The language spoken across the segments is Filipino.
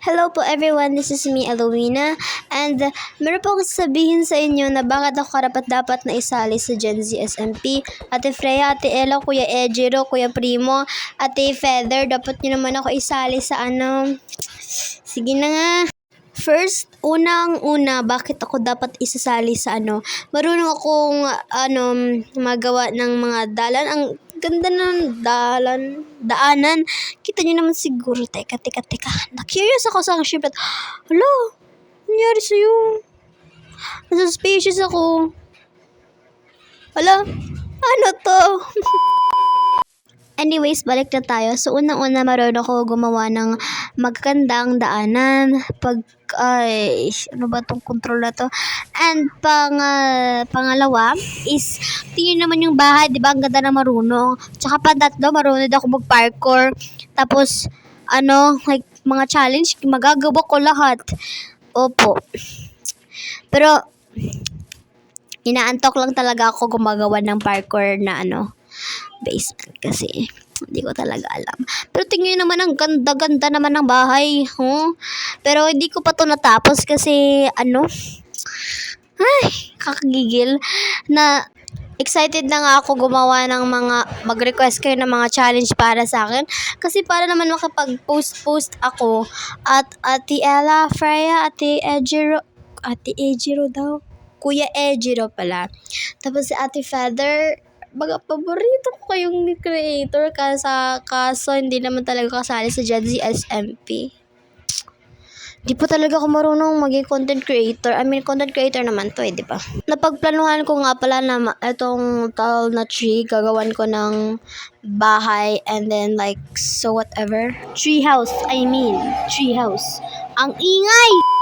Hello po everyone, this is me, Alowina. And uh, meron po akong sabihin sa inyo na bakit ako karapat dapat na isali sa Gen Z SMP. Ate Freya, Ate Ella, Kuya Ejiro, Kuya Primo, Ate Feather, dapat nyo naman ako isali sa ano. Sige na nga. First, unang-una, bakit ako dapat isasali sa ano? Marunong akong ano, magawa ng mga dalan. Ang ganda ng dalan, daanan. Kita nyo naman siguro. Teka, teka, teka. Na-curious ako sa ship at, hala, nangyari sa'yo? Nasa-spacious ako. Hala, ano to? Anyways, balik na tayo. So, unang-una, marunong ako gumawa ng magandang daanan. Pag, ay, ano ba tong control na to? And, pang, ah, pangalawa, is, tingnan naman yung bahay, di ba? Ang ganda na marunong. Tsaka pandatlo, marunong ako mag-parkour. Tapos, ano, like, mga challenge, magagawa ko lahat. Opo. Pero, inaantok lang talaga ako gumagawa ng parkour na ano, basement kasi hindi ko talaga alam. Pero tingnan naman ang ganda-ganda naman ng bahay. Huh? Pero hindi ko pa to natapos kasi ano, ay, kakagigil na excited na nga ako gumawa ng mga, mag-request kayo ng mga challenge para sa akin. Kasi para naman makapag-post-post ako at Ate Ella, Freya, Ate Ejiro, Ate Ejiro daw. Kuya Ejiro pala. Tapos si Ate Feather, baga paborito ko kayong creator kasa kaso hindi naman talaga kasali sa Gen Z SMP. Di pa talaga ako marunong maging content creator. I mean, content creator naman to eh, di ba? Napagplanuhan ko nga pala na itong tall na tree, gagawan ko ng bahay and then like, so whatever. Tree house, I mean, tree house. Ang ingay!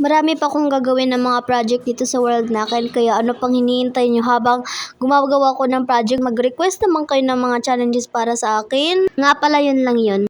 Marami pa akong gagawin ng mga project dito sa world nakin kaya ano pang hinihintay nyo habang gumagawa ko ng project mag-request naman kayo ng mga challenges para sa akin. Nga pala yun lang yun.